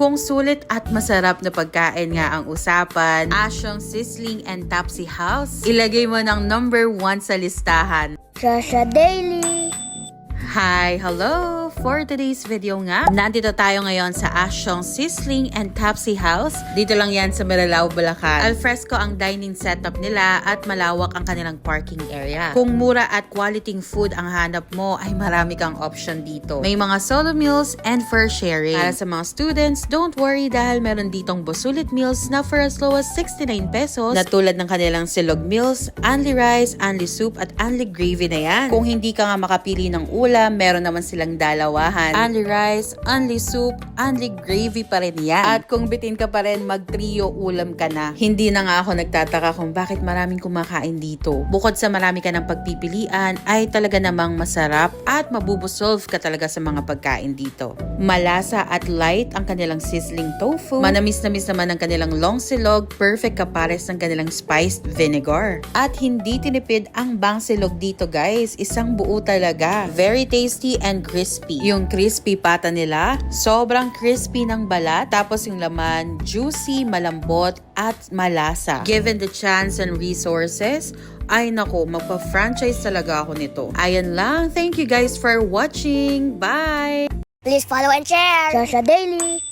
Kung sulit at masarap na pagkain nga ang usapan, Asyong Sizzling and Tapsi House, ilagay mo ng number one sa listahan. Shasha Daily. Hi! Hello! For today's video nga, nandito tayo ngayon sa Asyong Sizzling and Tapsi House. Dito lang yan sa Marilao, Bulacan. Alfresco ang dining setup nila at malawak ang kanilang parking area. Kung mura at quality food ang hanap mo, ay marami kang option dito. May mga solo meals and for sharing. Para sa mga students, don't worry dahil meron ditong busulit meals na for as low as 69 pesos na tulad ng kanilang silog meals, only rice, only soup at only gravy na yan. Kung hindi ka nga makapili ng ulam, meron naman silang dalawahan. Only rice, only soup, only gravy pa rin yan. At kung bitin ka pa rin, mag-trio ulam ka na. Hindi na nga ako nagtataka kung bakit maraming kumakain dito. Bukod sa marami ka ng pagpipilian, ay talaga namang masarap at mabubusolve ka talaga sa mga pagkain dito. Malasa at light ang kanilang sizzling tofu. Manamis-namis naman ang kanilang long silog, perfect kapares ng kanilang spiced vinegar. At hindi tinipid ang bang silog dito guys, isang buo talaga. Very tasty and crispy. Yung crispy pata nila, sobrang crispy ng balat, tapos yung laman, juicy, malambot, at malasa. Given the chance and resources, ay nako, magpa-franchise talaga ako nito. Ayan lang. Thank you guys for watching. Bye! Please follow and share. Shasha Daily.